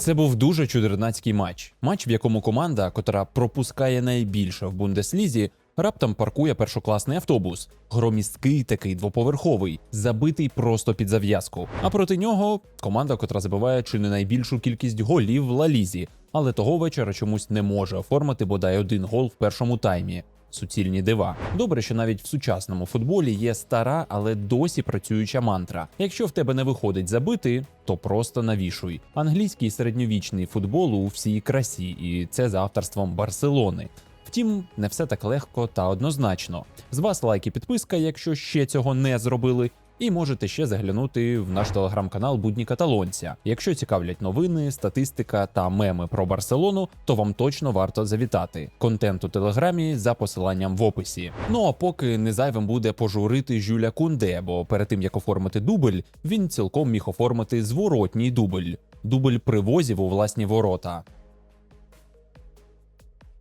Це був дуже чудернацький матч. Матч, в якому команда, котра пропускає найбільше в Бундеслізі, раптом паркує першокласний автобус. Громісткий такий двоповерховий, забитий просто під зав'язку. А проти нього команда, котра забиває чи не найбільшу кількість голів в Лалізі, але того вечора чомусь не може оформити бодай один гол в першому таймі. Суцільні дива. Добре, що навіть в сучасному футболі є стара, але досі працююча мантра. Якщо в тебе не виходить забити, то просто навішуй. Англійський середньовічний футбол у всій красі, і це за авторством Барселони. Втім, не все так легко та однозначно. З вас лайк і підписка, якщо ще цього не зробили. І можете ще заглянути в наш телеграм-канал Будні Каталонця. Якщо цікавлять новини, статистика та меми про Барселону, то вам точно варто завітати. Контент у телеграмі за посиланням в описі. Ну а поки не зайвим буде пожурити Жюля Кунде, бо перед тим як оформити дубль, він цілком міг оформити зворотній дубль дубль привозів у власні ворота.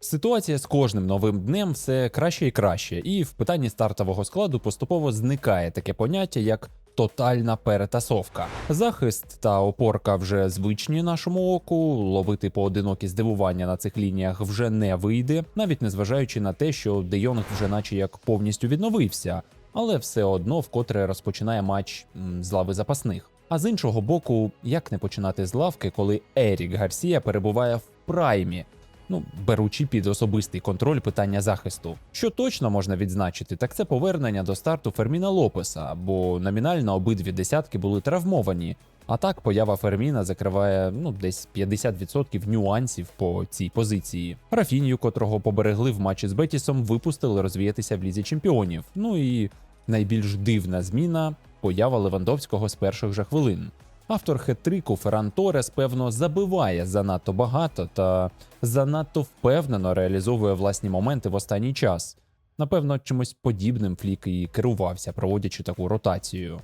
Ситуація з кожним новим днем все краще і краще, і в питанні стартового складу поступово зникає таке поняття як тотальна перетасовка. Захист та опорка вже звичні нашому оку. Ловити поодинокі здивування на цих лініях вже не вийде, навіть незважаючи на те, що Де Йонг вже наче як повністю відновився, але все одно вкотре розпочинає матч з лави запасних. А з іншого боку, як не починати з лавки, коли Ерік Гарсія перебуває в праймі, ну беручи під особистий контроль питання захисту. Що точно можна відзначити, так це повернення до старту Ферміна Лопеса, бо номінально обидві десятки були травмовані. А так поява Ферміна закриває ну десь 50% нюансів по цій позиції. Рафінію, котрого поберегли в матчі з Бетісом, випустили розвіятися в лізі чемпіонів. Ну і найбільш дивна зміна поява Левандовського з перших же хвилин. Автор хет-трику Ферран Торес, певно, забиває занадто багато та занадто впевнено реалізовує власні моменти в останній час. Напевно, чимось подібним Флік і керувався, проводячи таку ротацію.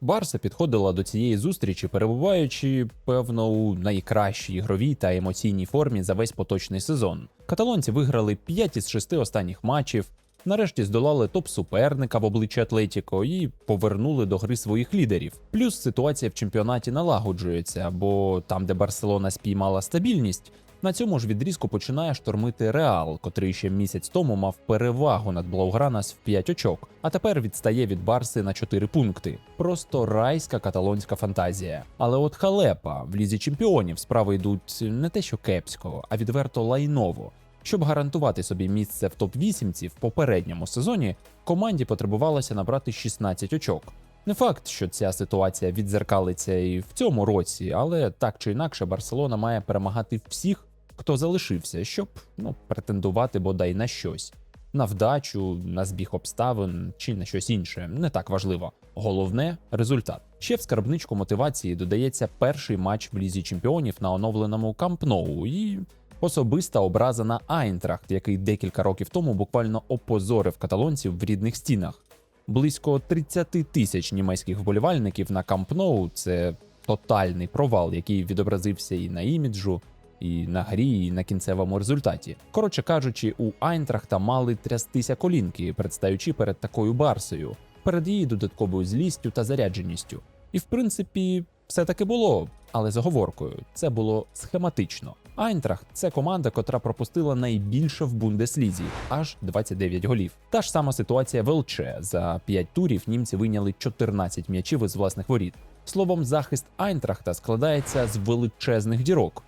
Барса підходила до цієї зустрічі, перебуваючи, певно, у найкращій ігровій та емоційній формі за весь поточний сезон. Каталонці виграли 5 із 6 останніх матчів, нарешті здолали топ-суперника в обличчі Атлетіко і повернули до гри своїх лідерів. Плюс ситуація в чемпіонаті налагоджується, бо там, де Барселона спіймала стабільність, на цьому ж відрізку починає штормити Реал, котрий ще місяць тому мав перевагу над Блаугранас в 5 очок, а тепер відстає від Барси на 4 пункти. Просто райська каталонська фантазія. Але от халепа в лізі чемпіонів справи йдуть не те, що кепсько, а відверто лайново. Щоб гарантувати собі місце в топ-8 в попередньому сезоні, команді потребувалося набрати 16 очок. Не факт, що ця ситуація відзеркалиться і в цьому році, але так чи інакше Барселона має перемагати всіх, хто залишився, щоб ну, претендувати бодай на щось. На вдачу, на збіг обставин чи на щось інше не так важливо. Головне результат. Ще в скарбничку мотивації додається перший матч в лізі чемпіонів на оновленому Камп Ноу і особиста образа на Айнтрахт, який декілька років тому буквально опозорив каталонців в рідних стінах. Близько 30 тисяч німецьких вболівальників на Камп Ноу – це тотальний провал, який відобразився і на іміджу, і на грі, і на кінцевому результаті. Коротше кажучи, у Айнтрахта мали трястися колінки, предстаючи перед такою барсою, перед її додатковою злістю та зарядженістю. І в принципі, все таки було, але з оговоркою, це було схематично. Айнтрахт це команда, котра пропустила найбільше в Бундеслізі аж 29 голів. Та ж сама ситуація в ЛЧ. За 5 турів німці вийняли 14 м'ячів із власних воріт. Словом, захист Айнтрахта складається з величезних дірок,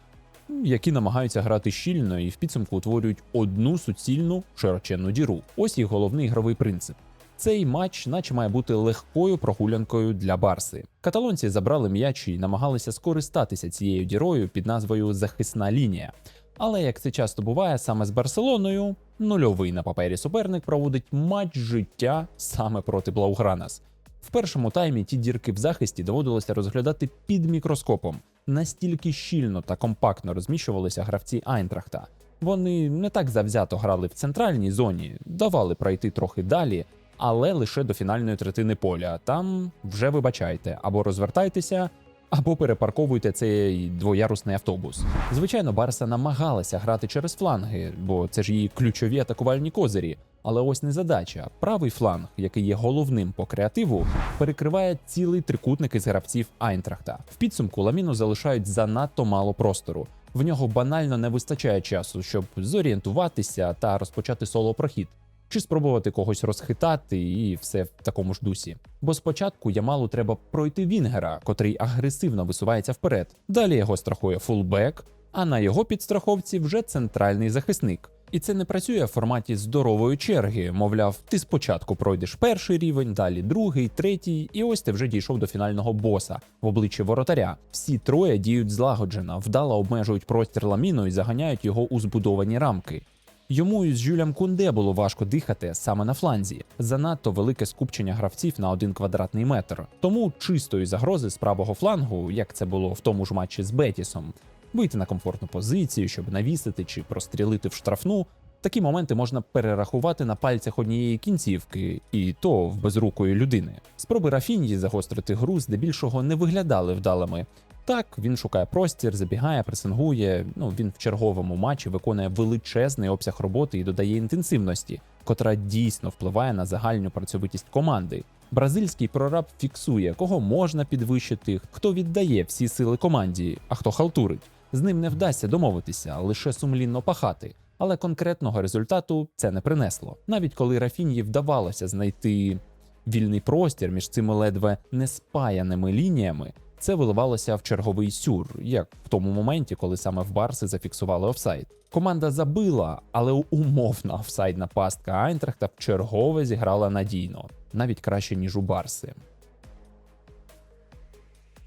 які намагаються грати щільно і в підсумку утворюють одну суцільну широченну діру. Ось їх головний ігровий принцип. Цей матч, наче має бути легкою прогулянкою для Барси. Каталонці забрали м'яч і намагалися скористатися цією дірою під назвою захисна лінія. Але як це часто буває, саме з Барселоною, нульовий на папері суперник проводить матч життя саме проти Блаугранас. В першому таймі ті дірки в захисті доводилося розглядати під мікроскопом. Настільки щільно та компактно розміщувалися гравці Айнтрахта. Вони не так завзято грали в центральній зоні, давали пройти трохи далі, але лише до фінальної третини поля. Там вже вибачайте, або розвертайтеся, або перепарковуйте цей двоярусний автобус. Звичайно, Барса намагалася грати через фланги, бо це ж її ключові атакувальні козирі. Але ось не задача. Правий фланг, який є головним по креативу, перекриває цілий трикутник із гравців Айнтрахта. В підсумку Ламіну залишають занадто мало простору. В нього банально не вистачає часу, щоб зорієнтуватися та розпочати соло-прохід. Чи спробувати когось розхитати і все в такому ж дусі. Бо спочатку Ямалу треба пройти Вінгера, котрий агресивно висувається вперед. Далі його страхує фулбек, а на його підстраховці вже центральний захисник. І це не працює в форматі здорової черги. Мовляв, ти спочатку пройдеш перший рівень, далі другий, третій, і ось ти вже дійшов до фінального боса в обличчі воротаря. Всі троє діють злагоджено, вдало обмежують простір ламіну і заганяють його у збудовані рамки. Йому із Жюлям Кунде було важко дихати саме на фланзі. Занадто велике скупчення гравців на один квадратний метр. Тому чистої загрози з правого флангу, як це було в тому ж матчі з Бетісом, вийти на комфортну позицію, щоб навісити чи прострілити в штрафну. Такі моменти можна перерахувати на пальцях однієї кінцівки, і то в безрукої людини. Спроби Рафіньї загострити гру здебільшого не виглядали вдалими. Так, він шукає простір, забігає, пресингує. Ну він в черговому матчі виконує величезний обсяг роботи і додає інтенсивності, котра дійсно впливає на загальну працьовитість команди. Бразильський прораб фіксує, кого можна підвищити, хто віддає всі сили команді, а хто халтурить. З ним не вдасться домовитися, лише сумлінно пахати. Але конкретного результату це не принесло. Навіть коли Рафінії вдавалося знайти вільний простір між цими ледве неспаяними лініями, це виливалося в черговий сюр, як в тому моменті, коли саме в Барси зафіксували офсайд. Команда забила, але умовна офсайдна пастка Айнтрахта чергове зіграла надійно, навіть краще ніж у Барси.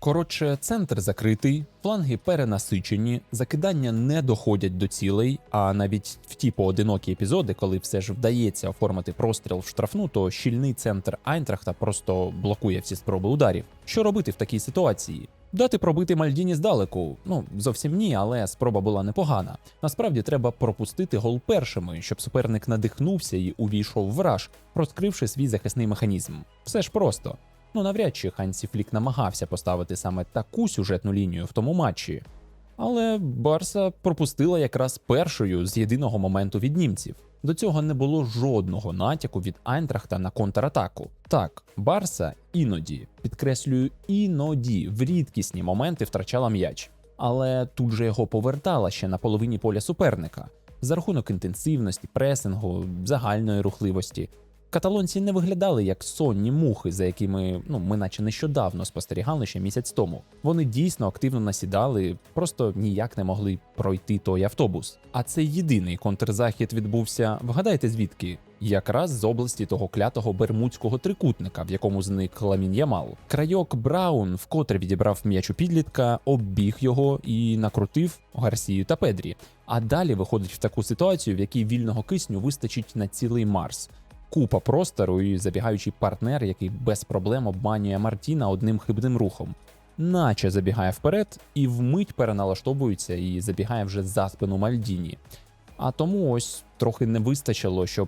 Коротше, центр закритий, фланги перенасичені, закидання не доходять до цілей. А навіть в ті поодинокі епізоди, коли все ж вдається оформити простріл в штрафну, то щільний центр Айнтрахта просто блокує всі спроби ударів. Що робити в такій ситуації? Дати пробити Мальдіні здалеку. Ну зовсім ні, але спроба була непогана. Насправді треба пропустити гол першими, щоб суперник надихнувся і увійшов в раж, розкривши свій захисний механізм. Все ж просто. Ну навряд чи Хансі Флік намагався поставити саме таку сюжетну лінію в тому матчі. Але Барса пропустила якраз першою з єдиного моменту від німців. До цього не було жодного натяку від Айнтрахта на контратаку. Так, Барса іноді, підкреслюю, іноді в рідкісні моменти втрачала м'яч, але тут же його повертала ще на половині поля суперника за рахунок інтенсивності, пресингу, загальної рухливості. Каталонці не виглядали як сонні мухи, за якими ну ми, наче нещодавно спостерігали ще місяць тому. Вони дійсно активно насідали, просто ніяк не могли пройти той автобус. А цей єдиний контрзахід відбувся. Вгадайте звідки? Якраз з області того клятого бермудського трикутника, в якому зник Ламін Ямал. Крайок Браун вкотре відібрав м'яч у підлітка, оббіг його і накрутив Гарсію та Педрі. А далі виходить в таку ситуацію, в якій вільного кисню вистачить на цілий Марс купа простору і забігаючий партнер, який без проблем обманює Мартіна одним хибним рухом. Наче забігає вперед і вмить переналаштовується і забігає вже за спину Мальдіні. А тому ось трохи не вистачило, щоб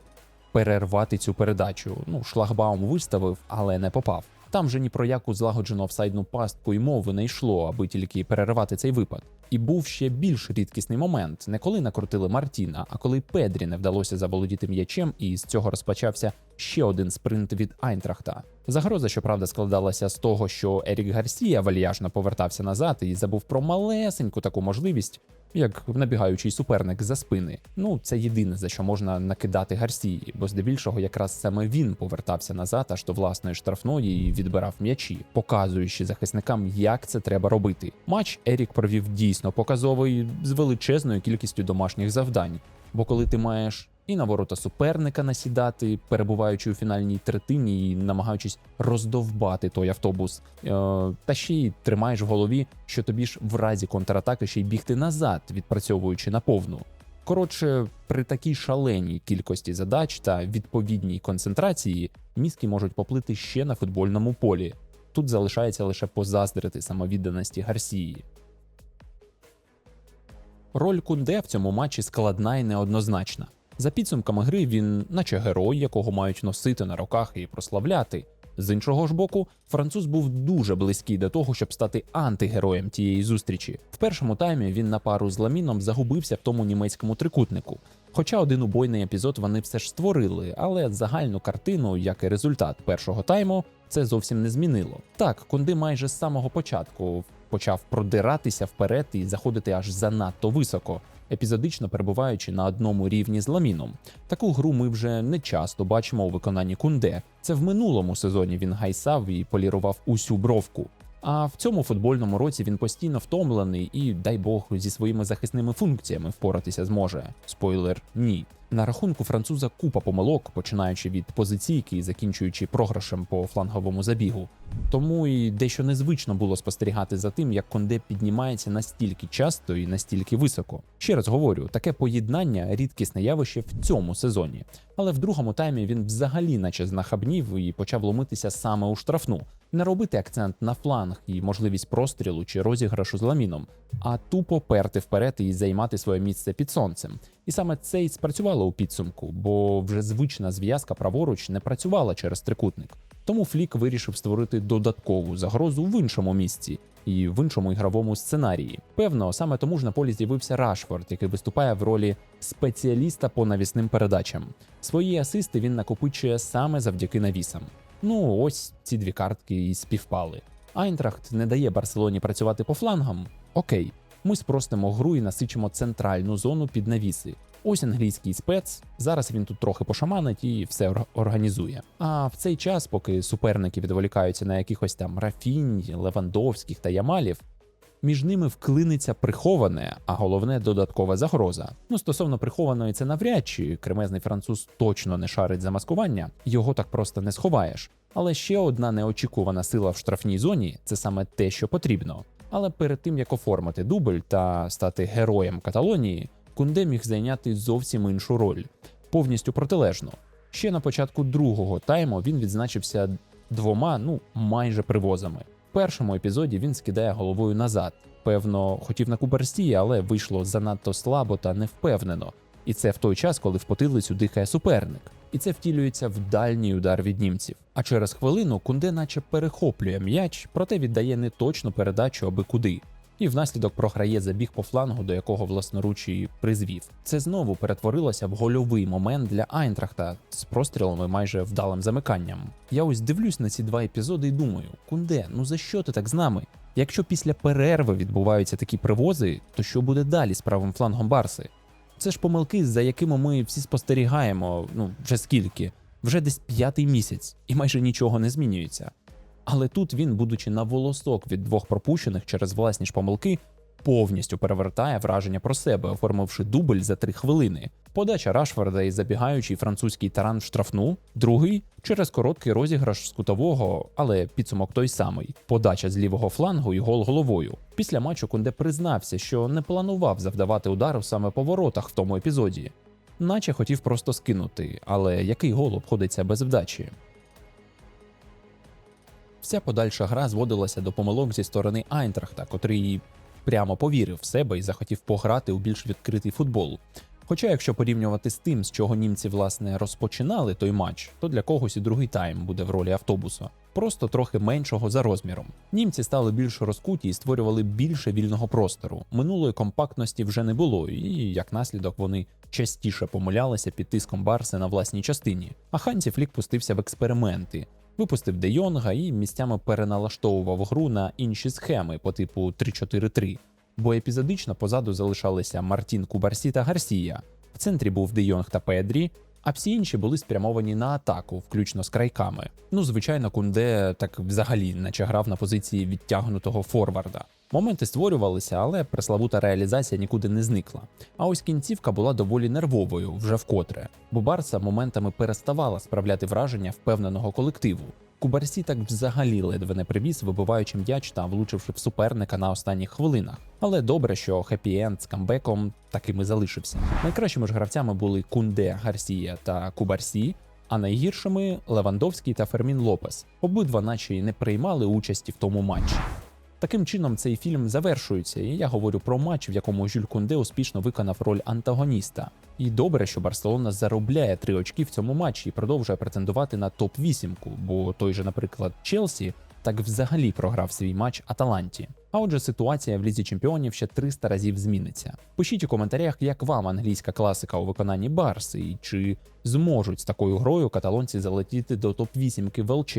перервати цю передачу. Ну, шлагбаум виставив, але не попав. Там же ні про яку злагоджену офсайдну пастку й мови не йшло, аби тільки перервати цей випад. І був ще більш рідкісний момент, не коли накрутили Мартіна, а коли Педрі не вдалося заволодіти м'ячем, і з цього розпочався ще один спринт від Айнтрахта. Загроза, щоправда, складалася з того, що Ерік Гарсія вальяжно повертався назад і забув про малесеньку таку можливість як набігаючий суперник за спини. Ну це єдине за що можна накидати Гарсії, бо здебільшого якраз саме він повертався назад аж до власної штрафної і відбирав м'ячі, показуючи захисникам, як це треба робити. Матч Ерік провів дійсно показовий з величезною кількістю домашніх завдань. Бо коли ти маєш і на ворота суперника насідати, перебуваючи у фінальній третині і намагаючись роздовбати той автобус, е, та ще й тримаєш в голові, що тобі ж в разі контратаки ще й бігти назад, відпрацьовуючи на повну. Коротше, при такій шаленій кількості задач та відповідній концентрації мізки можуть поплити ще на футбольному полі. Тут залишається лише позаздрити самовідданості Гарсії. Роль Кунде в цьому матчі складна і неоднозначна. За підсумками гри він, наче герой, якого мають носити на руках і прославляти. З іншого ж боку, француз був дуже близький до того, щоб стати антигероєм тієї зустрічі. В першому таймі він на пару з ламіном загубився в тому німецькому трикутнику. Хоча один убойний епізод вони все ж створили, але загальну картину, як і результат першого тайму, це зовсім не змінило. Так, Кунди майже з самого початку почав продиратися вперед і заходити аж занадто високо, епізодично перебуваючи на одному рівні з ламіном. Таку гру ми вже не часто бачимо у виконанні Кунде. Це в минулому сезоні він гайсав і полірував усю бровку. А в цьому футбольному році він постійно втомлений і, дай Бог, зі своїми захисними функціями впоратися зможе. Спойлер ні. На рахунку француза купа помилок, починаючи від позиційки і закінчуючи програшем по фланговому забігу. Тому і дещо незвично було спостерігати за тим, як Конде піднімається настільки часто і настільки високо. Ще раз говорю, таке поєднання рідкісне явище в цьому сезоні. Але в другому таймі він взагалі, наче знахабнів і почав ломитися саме у штрафну, не робити акцент на фланг і можливість прострілу чи розіграшу з ламіном, а тупо перти вперед і займати своє місце під сонцем. І саме це й спрацювало у підсумку, бо вже звична зв'язка праворуч не працювала через трикутник. Тому Флік вирішив створити додаткову загрозу в іншому місці і в іншому ігровому сценарії. Певно, саме тому ж на полі з'явився Рашфорд, який виступає в ролі спеціаліста по навісним передачам. Свої асисти він накопичує саме завдяки навісам. Ну ось ці дві картки і співпали. Айнтрахт не дає Барселоні працювати по флангам. Окей, ми спростимо гру і насичимо центральну зону під навіси. Ось англійський спец. Зараз він тут трохи пошаманить і все організує. А в цей час, поки суперники відволікаються на якихось там Рафінь, Левандовських та Ямалів, між ними вклиниться приховане, а головне додаткова загроза. Ну стосовно прихованої, це навряд чи кремезний француз точно не шарить за маскування, його так просто не сховаєш. Але ще одна неочікувана сила в штрафній зоні це саме те, що потрібно. Але перед тим як оформити дубль та стати героєм Каталонії, Кунде міг зайняти зовсім іншу роль, повністю протилежну. Ще на початку другого тайму він відзначився двома, ну майже привозами. Першому епізоді він скидає головою назад. Певно, хотів на куберстії, але вийшло занадто слабо та невпевнено. І це в той час, коли в потилицю дихає суперник. І це втілюється в дальній удар від німців. А через хвилину Кунде наче перехоплює м'яч, проте віддає неточну передачу аби куди. І внаслідок програє забіг по флангу, до якого власноруч і призвів. Це знову перетворилося в гольовий момент для Айнтрахта з прострілами майже вдалим замиканням. Я ось дивлюсь на ці два епізоди і думаю: Кунде, ну за що ти так з нами? Якщо після перерви відбуваються такі привози, то що буде далі з правим флангом Барси? Це ж помилки, за якими ми всі спостерігаємо, ну вже скільки, вже десь п'ятий місяць, і майже нічого не змінюється. Але тут він, будучи на волосок від двох пропущених через власні ж помилки, повністю перевертає враження про себе, оформивши дубль за три хвилини. Подача Рашфорда і забігаючий французький таран в штрафну, другий через короткий розіграш з кутового, але підсумок той самий. Подача з лівого флангу і гол головою. Після матчу Кунде признався, що не планував завдавати удару саме по воротах в тому епізоді, наче хотів просто скинути, але який гол обходиться без вдачі. Вся подальша гра зводилася до помилок зі сторони Айнтрахта, котрий прямо повірив в себе і захотів пограти у більш відкритий футбол. Хоча, якщо порівнювати з тим, з чого німці власне розпочинали той матч, то для когось і другий тайм буде в ролі автобуса, просто трохи меншого за розміром. Німці стали більш розкуті і створювали більше вільного простору. Минулої компактності вже не було, і як наслідок вони частіше помилялися під тиском Барси на власній частині. А Ханці Флік пустився в експерименти. Випустив Де Йонга і місцями переналаштовував гру на інші схеми по типу 3-4-3, бо епізодично позаду залишалися Мартін Кубарсі та Гарсія. В центрі був Де Йонг та Педрі, а всі інші були спрямовані на атаку, включно з крайками. Ну, звичайно, Кунде так взагалі наче грав на позиції відтягнутого форварда. Моменти створювалися, але преславута реалізація нікуди не зникла. А ось кінцівка була доволі нервовою вже вкотре, бо Барса моментами переставала справляти враження впевненого колективу. Кубарсі так взагалі ледве не привіз, вибиваючи м'яч та влучивши в суперника на останніх хвилинах. Але добре, що хеппі-енд з камбеком таким і залишився. Найкращими ж гравцями були Кунде, Гарсія та Кубарсі. А найгіршими Левандовський та Фермін Лопес. Обидва, наче й не приймали участі в тому матчі. Таким чином, цей фільм завершується, і я говорю про матч, в якому Жюль Кунде успішно виконав роль антагоніста. І добре, що Барселона заробляє три очки в цьому матчі і продовжує претендувати на топ 8 бо той же, наприклад, Челсі так взагалі програв свій матч Аталанті. А отже, ситуація в лізі чемпіонів ще 300 разів зміниться. Пишіть у коментарях, як вам англійська класика у виконанні Барси, і чи зможуть з такою грою каталонці залетіти до топ-8 в ЛЧ.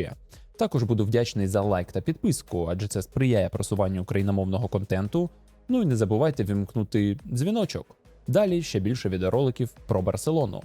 Також буду вдячний за лайк та підписку, адже це сприяє просуванню україномовного контенту. Ну і не забувайте вімкнути дзвіночок. Далі ще більше відеороликів про Барселону.